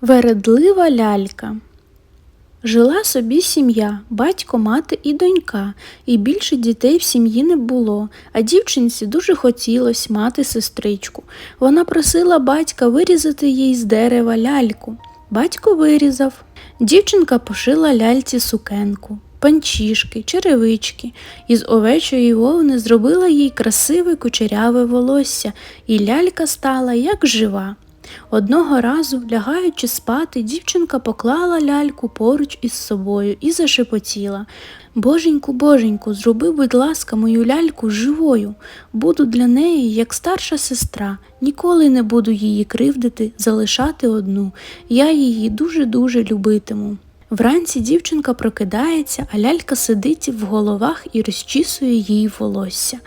Вередлива лялька. Жила собі сім'я, батько, мати і донька, і більше дітей в сім'ї не було, а дівчинці дуже хотілось мати сестричку. Вона просила батька вирізати їй з дерева ляльку. Батько вирізав. Дівчинка пошила ляльці сукенку, панчішки, черевички. Із овечої вовни зробила їй красиве кучеряве волосся, і лялька стала як жива. Одного разу, лягаючи спати, дівчинка поклала ляльку поруч із собою і зашепотіла. Боженьку, боженьку, зроби, будь ласка, мою ляльку живою. Буду для неї, як старша сестра, ніколи не буду її кривдити, залишати одну. Я її дуже-дуже любитиму. Вранці дівчинка прокидається, а лялька сидить в головах і розчісує їй волосся.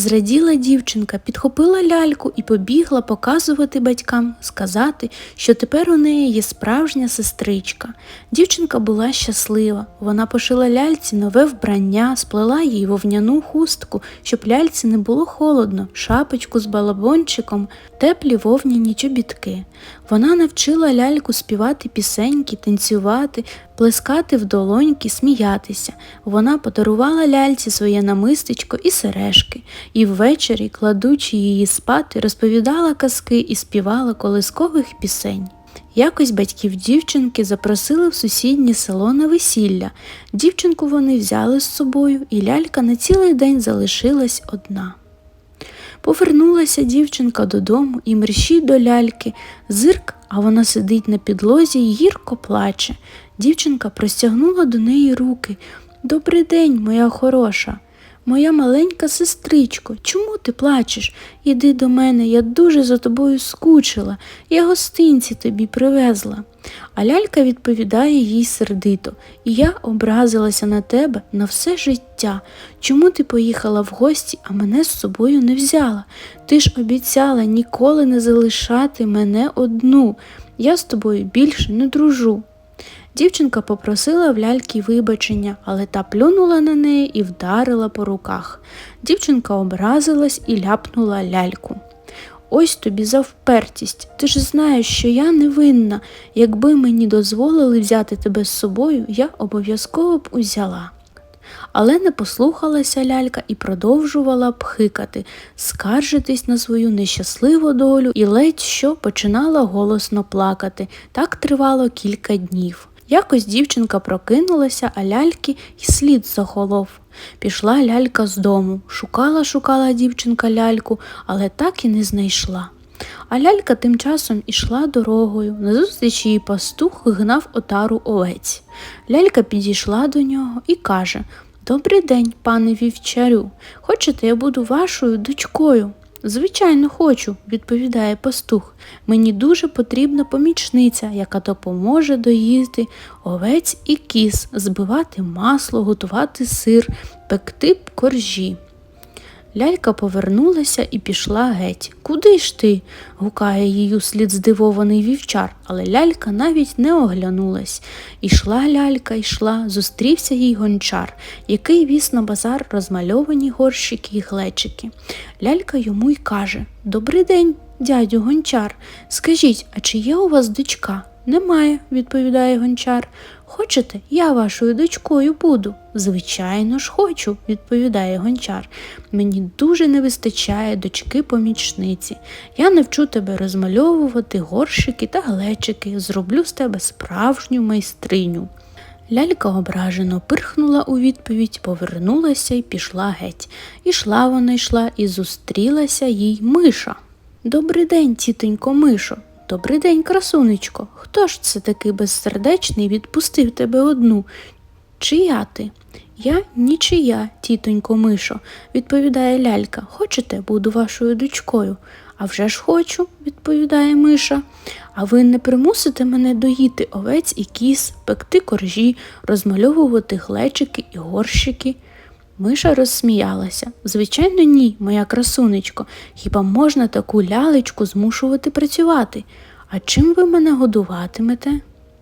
Зраділа дівчинка, підхопила ляльку і побігла показувати батькам, сказати, що тепер у неї є справжня сестричка. Дівчинка була щаслива. Вона пошила ляльці нове вбрання, сплела їй вовняну хустку, щоб ляльці не було холодно, шапочку з балабончиком, теплі вовняні чобітки. Вона навчила ляльку співати пісеньки, танцювати, плескати в долоньки, сміятися. Вона подарувала ляльці своє намистечко і сережки, і ввечері, кладучи її спати, розповідала казки і співала колискових пісень. Якось батьків дівчинки запросили в сусіднє село на весілля. Дівчинку вони взяли з собою, і лялька на цілий день залишилась одна. Повернулася дівчинка додому і мерщій до ляльки, зирк, а вона сидить на підлозі і гірко плаче. Дівчинка простягнула до неї руки. Добрий день, моя хороша. Моя маленька сестричко, чому ти плачеш? Іди до мене, я дуже за тобою скучила, я гостинці тобі привезла. А лялька відповідає їй сердито, і я образилася на тебе на все життя. Чому ти поїхала в гості, а мене з собою не взяла? Ти ж обіцяла ніколи не залишати мене одну. Я з тобою більше не дружу. Дівчинка попросила в ляльки вибачення, але та плюнула на неї і вдарила по руках. Дівчинка образилась і ляпнула ляльку. Ось тобі за впертість. Ти ж знаєш, що я невинна. Якби мені дозволили взяти тебе з собою, я обов'язково б узяла. Але не послухалася лялька і продовжувала пхикати, скаржитись на свою нещасливу долю і ледь що починала голосно плакати. Так тривало кілька днів. Якось дівчинка прокинулася, а ляльки й слід захолов. Пішла лялька з дому, шукала, шукала дівчинка ляльку, але так і не знайшла. А лялька тим часом ішла дорогою, назустріч її пастух гнав отару овець. Лялька підійшла до нього і каже Добрий день, пане вівчарю. Хочете, я буду вашою дочкою? Звичайно, хочу, відповідає пастух. Мені дуже потрібна помічниця, яка допоможе доїсти овець і кіз, збивати масло, готувати сир, пекти коржі. Лялька повернулася і пішла геть. Куди ж ти? гукає її услід здивований вівчар, але лялька навіть не оглянулась. Ішла лялька, йшла, зустрівся їй гончар, який віз на базар розмальовані горщики й глечики. Лялька йому й каже Добрий день, дядю гончар. Скажіть, а чи є у вас дочка? Немає, відповідає гончар. Хочете, я вашою дочкою буду? Звичайно ж, хочу, відповідає гончар. Мені дуже не вистачає дочки помічниці. Я навчу тебе розмальовувати горщики та глечики, зроблю з тебе справжню майстриню. Лялька ображено пирхнула у відповідь, повернулася і пішла геть. Ішла вона йшла і зустрілася їй миша. Добрий день, тітонько мишо. Добрий день, красунечко. Хто ж це такий безсердечний відпустив тебе одну? Чия ти? Я нічия, тітонько Мишо, відповідає лялька. Хочете, буду вашою дочкою? «А вже ж хочу, відповідає Миша. А ви не примусите мене доїти овець і кіс, пекти коржі, розмальовувати глечики і горщики. Миша розсміялася. Звичайно, ні, моя красунечко. Хіба можна таку лялечку змушувати працювати? А чим ви мене годуватимете?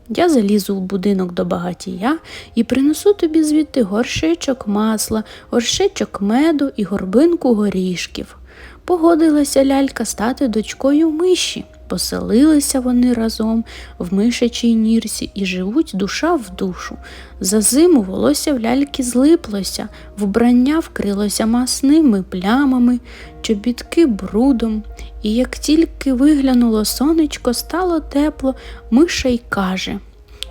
Я залізу в будинок до багатія і принесу тобі звідти горшечок масла, горшечок меду і горбинку горішків. Погодилася лялька стати дочкою миші. Поселилися вони разом в мишачій нірці і живуть душа в душу. За зиму волосся в ляльки злиплося, вбрання вкрилося масними плямами, чобітки брудом. І як тільки виглянуло сонечко, стало тепло, миша й каже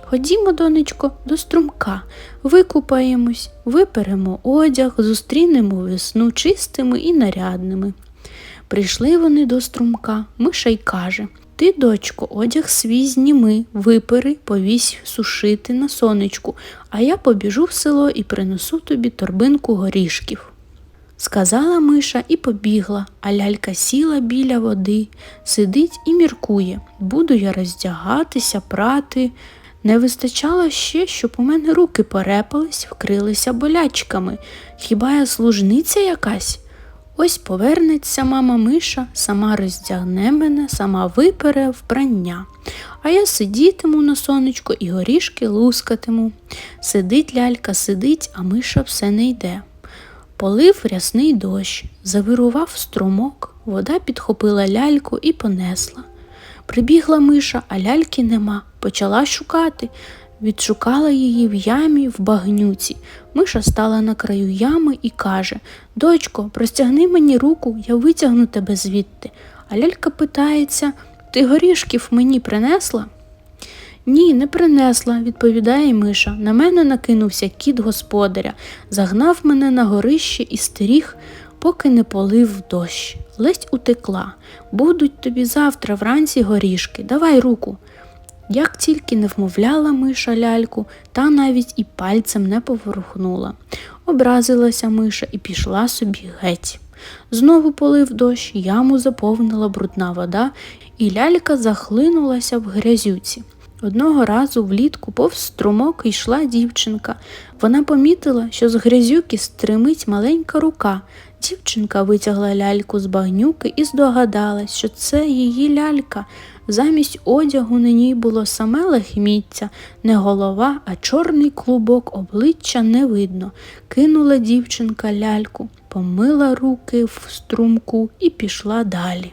Ходімо, донечко, до струмка, викупаємось, виперемо одяг, зустрінемо весну чистими і нарядними. Прийшли вони до струмка, миша й каже Ти, дочко, одяг свій зніми, випери, повісь сушити на сонечку, а я побіжу в село і принесу тобі торбинку горішків. Сказала миша і побігла, а лялька сіла біля води, сидить і міркує. Буду я роздягатися, прати. Не вистачало ще, щоб у мене руки порепались, вкрилися болячками. Хіба я служниця якась? Ось повернеться мама миша, сама роздягне мене, сама випере вбрання. А я сидітиму на сонечку і горішки лускатиму. Сидить лялька, сидить, а миша все не йде. Полив рясний дощ, завирував струмок, вода підхопила ляльку і понесла. Прибігла миша, а ляльки нема, почала шукати. Відшукала її в ямі в багнюці. Миша стала на краю ями і каже Дочко, простягни мені руку, я витягну тебе звідти. А лялька питається Ти горішків мені принесла? Ні, не принесла, відповідає Миша. На мене накинувся кіт господаря, загнав мене на горище і стеріг, поки не полив дощ. Ледь утекла. Будуть тобі завтра вранці горішки. Давай руку. Як тільки не вмовляла миша ляльку, та навіть і пальцем не поворухнула. Образилася миша і пішла собі геть. Знову полив дощ, яму заповнила брудна вода, і лялька захлинулася в грязюці. Одного разу влітку повз струмок йшла дівчинка. Вона помітила, що з грязюки стримить маленька рука. Дівчинка витягла ляльку з багнюки і здогадалась, що це її лялька. Замість одягу на ній було саме лахміття, не голова, а чорний клубок обличчя не видно. Кинула дівчинка ляльку, помила руки в струмку і пішла далі.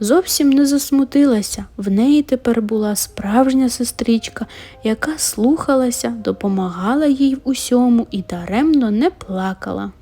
Зовсім не засмутилася, в неї тепер була справжня сестричка, яка слухалася, допомагала їй в усьому і даремно не плакала.